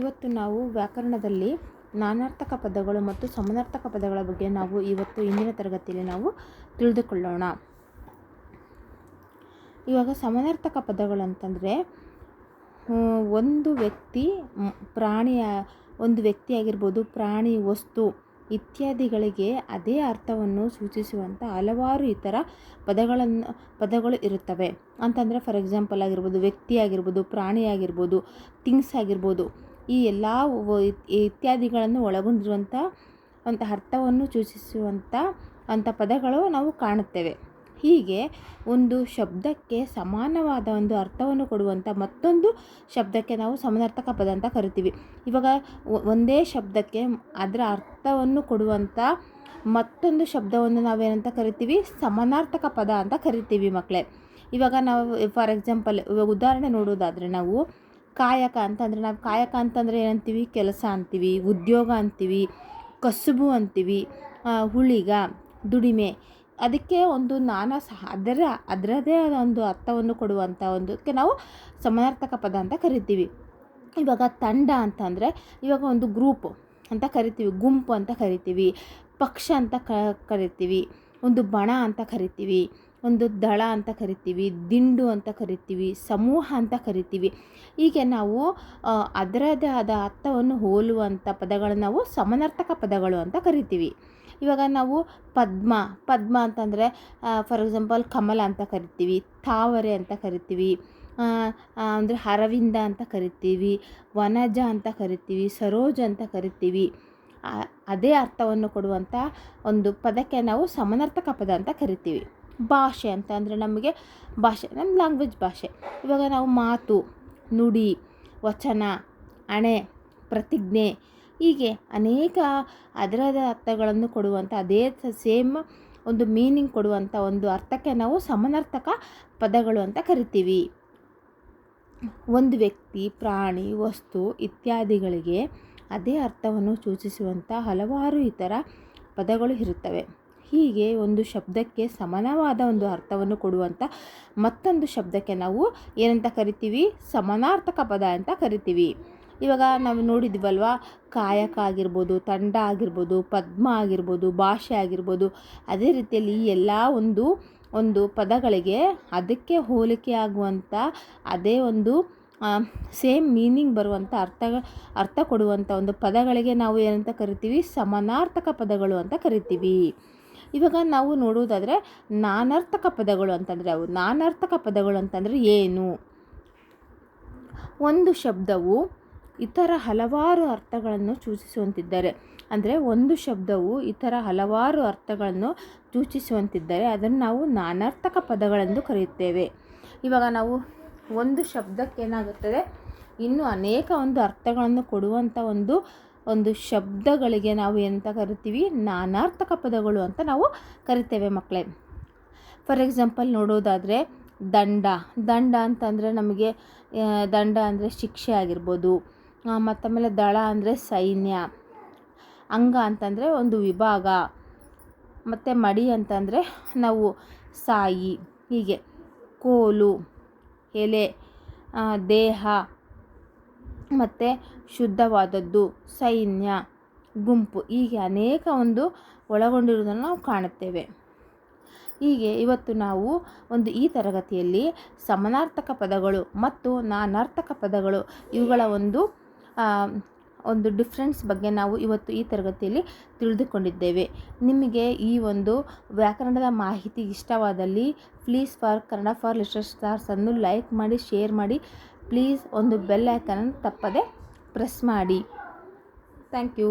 ಇವತ್ತು ನಾವು ವ್ಯಾಕರಣದಲ್ಲಿ ನಾನಾರ್ಥಕ ಪದಗಳು ಮತ್ತು ಸಮಾನಾರ್ಥಕ ಪದಗಳ ಬಗ್ಗೆ ನಾವು ಇವತ್ತು ಇಂದಿನ ತರಗತಿಯಲ್ಲಿ ನಾವು ತಿಳಿದುಕೊಳ್ಳೋಣ. ಇವಾಗ ಸಮಾನಾರ್ಥಕ ಪದಗಳು ಅಂತಂದರೆ ಒಂದು ವ್ಯಕ್ತಿ ಪ್ರಾಣಿಯ, ಒಂದು ವ್ಯಕ್ತಿ ಆಗಿರ್ಬೋದು, ಪ್ರಾಣಿ, ವಸ್ತು ಇತ್ಯಾದಿಗಳಿಗೆ ಅದೇ ಅರ್ಥವನ್ನು ಸೂಚಿಸುವಂಥ ಹಲವಾರು ಇತರ ಪದಗಳನ್ನು, ಪದಗಳು ಇರುತ್ತವೆ. ಅಂತಂದರೆ ಫಾರ್ ಎಕ್ಸಾಂಪಲ್ ಆಗಿರ್ಬೋದು, ವ್ಯಕ್ತಿ ಆಗಿರ್ಬೋದು, ಪ್ರಾಣಿ ಆಗಿರ್ಬೋದು ಥಿಂಗ್ಸ್ ಆಗಿರ್ಬೋದು. ಈ ಎಲ್ಲ ಇತ್ಯಾದಿಗಳನ್ನು ಒಳಗೊಂಡಿರುವಂಥ ಒಂದು ಅರ್ಥವನ್ನು ಸೂಚಿಸುವಂಥ ಅಂಥ ಪದಗಳು ನಾವು ಕಾಣುತ್ತೇವೆ. ಹೀಗೆ ಒಂದು ಶಬ್ದಕ್ಕೆ ಸಮಾನವಾದ ಒಂದು ಅರ್ಥವನ್ನು ಕೊಡುವಂಥ ಮತ್ತೊಂದು ಶಬ್ದಕ್ಕೆ ನಾವು ಸಮಾನಾರ್ಥಕ ಪದ ಅಂತ ಕರಿತೀವಿ. ಇವಾಗ ಒಂದೇ ಶಬ್ದಕ್ಕೆ ಅದರ ಅರ್ಥವನ್ನು ಕೊಡುವಂಥ ಮತ್ತೊಂದು ಶಬ್ದವನ್ನು ನಾವೇನಂತ ಕರಿತೀವಿ? ಸಮಾನಾರ್ಥಕ ಪದ ಅಂತ ಕರಿತೀವಿ ಮಕ್ಕಳೇ ಇವಾಗ ನಾವು ಫಾರ್ ಎಕ್ಸಾಂಪಲ್ ಇವಾಗ ಉದಾಹರಣೆ ನೋಡೋದಾದರೆ ನಾವು ಕಾಯಕ ಅಂತಂದರೆ ನಾವು ಕಾಯಕ ಅಂತಂದರೆ ಏನಂತೀವಿ? ಕೆಲಸ ಅಂತೀವಿ, ಉದ್ಯೋಗ ಅಂತೀವಿ, ಕಸುಬು ಅಂತೀವಿ ಹುಳಿಗ, ದುಡಿಮೆ. ಅದಕ್ಕೆ ಒಂದು ನಾನಾ ಸಹ, ಅದರ, ಅದರದೇ ಆದ ಒಂದು ಅರ್ಥವನ್ನು ಕೊಡುವಂಥ ಒಂದಕ್ಕೆ ನಾವು ಸಮಾನಾರ್ಥಕ ಪದ ಅಂತ ಕರಿತೀವಿ. ಇವಾಗ ತಂಡ ಅಂತಂದರೆ ಇವಾಗ ಒಂದು ಗ್ರೂಪ್ ಅಂತ ಕರಿತೀವಿ, ಗುಂಪು ಅಂತ ಕರಿತೀವಿ, ಪಕ್ಷ ಅಂತ ಕರಿತೀವಿ, ಒಂದು ಬಣ ಅಂತ ಕರಿತೀವಿ. ಒಂದು ದಳ ಅಂತ ಕರಿತೀವಿ, ದಿಂಡು ಅಂತ ಕರಿತೀವಿ, ಸಮೂಹ ಅಂತ ಕರಿತೀವಿ. ಹೀಗೆ ನಾವು ಅದರದೇ ಆದ ಅರ್ಥವನ್ನು ಹೋಲುವಂಥ ಪದಗಳನ್ನು ನಾವು ಸಮನರ್ಥಕ ಪದಗಳು ಅಂತ ಕರಿತೀವಿ. ಇವಾಗ ನಾವು ಪದ್ಮ ಪದ್ಮ ಅಂತಂದರೆ ಫಾರ್ ಎಕ್ಸಾಂಪಲ್ ಕಮಲ ಅಂತ ಕರಿತೀವಿ, ತಾವರೆ ಅಂತ ಕರಿತೀವಿ ಅಂದರೆ ಅರವಿಂದ ಅಂತ ಕರಿತೀವಿ, ವನಜ ಅಂತ ಕರಿತೀವಿ, ಸರೋಜ ಅಂತ ಕರಿತೀವಿ. ಅದೇ ಅರ್ಥವನ್ನು ಕೊಡುವಂಥ ಒಂದು ಪದಕ್ಕೆ ನಾವು ಸಮನರ್ಥಕ ಪದ ಅಂತ ಕರಿತೀವಿ. ಭಾಷೆ ಅಂತ ಅಂದರೆ ನಮಗೆ ಭಾಷೆ ನಮ್ಮ ಲ್ಯಾಂಗ್ವೇಜ್ ಭಾಷೆ. ಇವಾಗ ನಾವು ಮಾತು, ನುಡಿ, ವಚನ, ಅಣೆ, ಪ್ರತಿಜ್ಞೆ ಹೀಗೆ ಅನೇಕ ಅದರದ ಅರ್ಥಗಳನ್ನು ಕೊಡುವಂಥ ಅದೇ ಸೇಮ್ ಒಂದು ಮೀನಿಂಗ್ ಕೊಡುವಂಥ ಒಂದು ಅರ್ಥಕ್ಕೆ ನಾವು ಸಮನರ್ಥಕ ಪದಗಳು ಅಂತ ಕರಿತೀವಿ. ಒಂದು ವ್ಯಕ್ತಿ, ಪ್ರಾಣಿ, ವಸ್ತು ಇತ್ಯಾದಿಗಳಿಗೆ ಅದೇ ಅರ್ಥವನ್ನು ಸೂಚಿಸುವಂಥ ಹಲವಾರು ಇತರ ಪದಗಳು ಇರುತ್ತವೆ. ಹೀಗೆ ಒಂದು ಶಬ್ದಕ್ಕೆ ಸಮಾನವಾದ ಒಂದು ಅರ್ಥವನ್ನು ಕೊಡುವಂಥ ಮತ್ತೊಂದು ಶಬ್ದಕ್ಕೆ ನಾವು ಏನಂತ ಕರಿತೀವಿ? ಸಮಾನಾರ್ಥಕ ಪದ ಅಂತ ಕರಿತೀವಿ. ಇವಾಗ ನಾವು ನೋಡಿದ್ವಲ್ವಾ? ಕಾಯಕ ಆಗಿರ್ಬೋದು, ತಂಡ ಆಗಿರ್ಬೋದು, ಪದ್ಮ ಆಗಿರ್ಬೋದು, ಭಾಷೆ ಆಗಿರ್ಬೋದು, ಅದೇ ರೀತಿಯಲ್ಲಿ ಎಲ್ಲ ಒಂದು ಒಂದು ಪದಗಳಿಗೆ ಅದಕ್ಕೆ ಹೋಲಿಕೆ ಆಗುವಂಥ ಅದೇ ಒಂದು ಸೇಮ್ ಮೀನಿಂಗ್ ಬರುವಂಥ ಅರ್ಥ ಅರ್ಥ ಕೊಡುವಂಥ ಒಂದು ಪದಗಳಿಗೆ ನಾವು ಏನಂತ ಕರಿತೀವಿ? ಸಮಾನಾರ್ಥಕ ಪದಗಳು ಅಂತ ಕರಿತೀವಿ. ಇವಾಗ ನಾವು ನೋಡುವುದಾದರೆ ನಾನಾರ್ಥಕ ಪದಗಳು ಅಂತಂದರೆ ಅವು. ನಾನಾರ್ಥಕ ಪದಗಳು ಅಂತಂದರೆ ಏನು? ಒಂದು ಶಬ್ದವು ಇತರ ಹಲವಾರು ಅರ್ಥಗಳನ್ನು ಸೂಚಿಸುವಂತಿದ್ದರೆ. ಅಂದರೆ ಒಂದು ಶಬ್ದವು ಇತರ ಹಲವಾರು ಅರ್ಥಗಳನ್ನು ಸೂಚಿಸುವಂತಿದ್ದರೆ ಅದನ್ನು ನಾವು ನಾನಾರ್ಥಕ ಪದಗಳೆಂದು ಕರೆಯುತ್ತೇವೆ. ಇವಾಗ ನಾವು ಒಂದು ಶಬ್ದಕ್ಕೇನಾಗುತ್ತದೆ? ಇನ್ನು ಅನೇಕ ಒಂದು ಅರ್ಥಗಳನ್ನು ಕೊಡುವಂಥ ಒಂದು ಒಂದು ಶಬ್ದಗಳಿಗೆ ನಾವು ಎಂತ ಕರಿತೀವಿ? ನಾನಾರ್ಥಕ ಪದಗಳು ಅಂತ ನಾವು ಕರಿತೇವೆ ಮಕ್ಕಳೇ. ಫಾರ್ ಎಕ್ಸಾಂಪಲ್ ನೋಡೋದಾದರೆ ದಂಡ. ದಂಡ ಅಂತಂದರೆ ನಮಗೆ ದಂಡ ಅಂದರೆ ಶಿಕ್ಷೆ ಆಗಿರ್ಬೋದು. ಮತ್ತು ಆಮೇಲೆ ದಳ ಅಂದರೆ ಸೈನ್ಯ. ಅಂಗ ಅಂತಂದರೆ ಒಂದು ವಿಭಾಗ. ಮತ್ತು ಮಡಿ ಅಂತಂದರೆ ನಾವು ಸಾಯಿ. ಹೀಗೆ. ಕೋಲು, ಎಲೆ ದೇಹ. ಮತ್ತು ಶುದ್ಧವಾದದ್ದು, ಸೈನ್ಯ, ಗುಂಪು ಹೀಗೆ ಅನೇಕ ಒಂದು ಒಳಗೊಂಡಿರುವುದನ್ನು ನಾವು ಕಾಣುತ್ತೇವೆ. ಹೀಗೆ ಇವತ್ತು ನಾವು ಒಂದು ಈ ತರಗತಿಯಲ್ಲಿ ಸಮನಾರ್ಥಕ ಪದಗಳು ಮತ್ತು ನಾನಾರ್ಥಕ ಪದಗಳು ಇವುಗಳ ಒಂದು ಒಂದು ಡಿಫ್ರೆನ್ಸ್ ಬಗ್ಗೆ ನಾವು ಇವತ್ತು ಈ ತರಗತಿಯಲ್ಲಿ ತಿಳಿದುಕೊಂಡಿದ್ದೇವೆ. ನಿಮಗೆ ಈ ಒಂದು ವ್ಯಾಕರಣದ ಮಾಹಿತಿ ಇಷ್ಟವಾದಲ್ಲಿ please for Kannada for liter ಸ್ಟಾರ್ಸನ್ನು like ಮಾಡಿ ಶೇರ್ ಮಾಡಿ ಪ್ಲೀಸ್ ಒಂದು ಬೆಲ್ ಐಕನನ್ನು ತಪ್ಪದೆ ಪ್ರೆಸ್ ಮಾಡಿ. Thank you.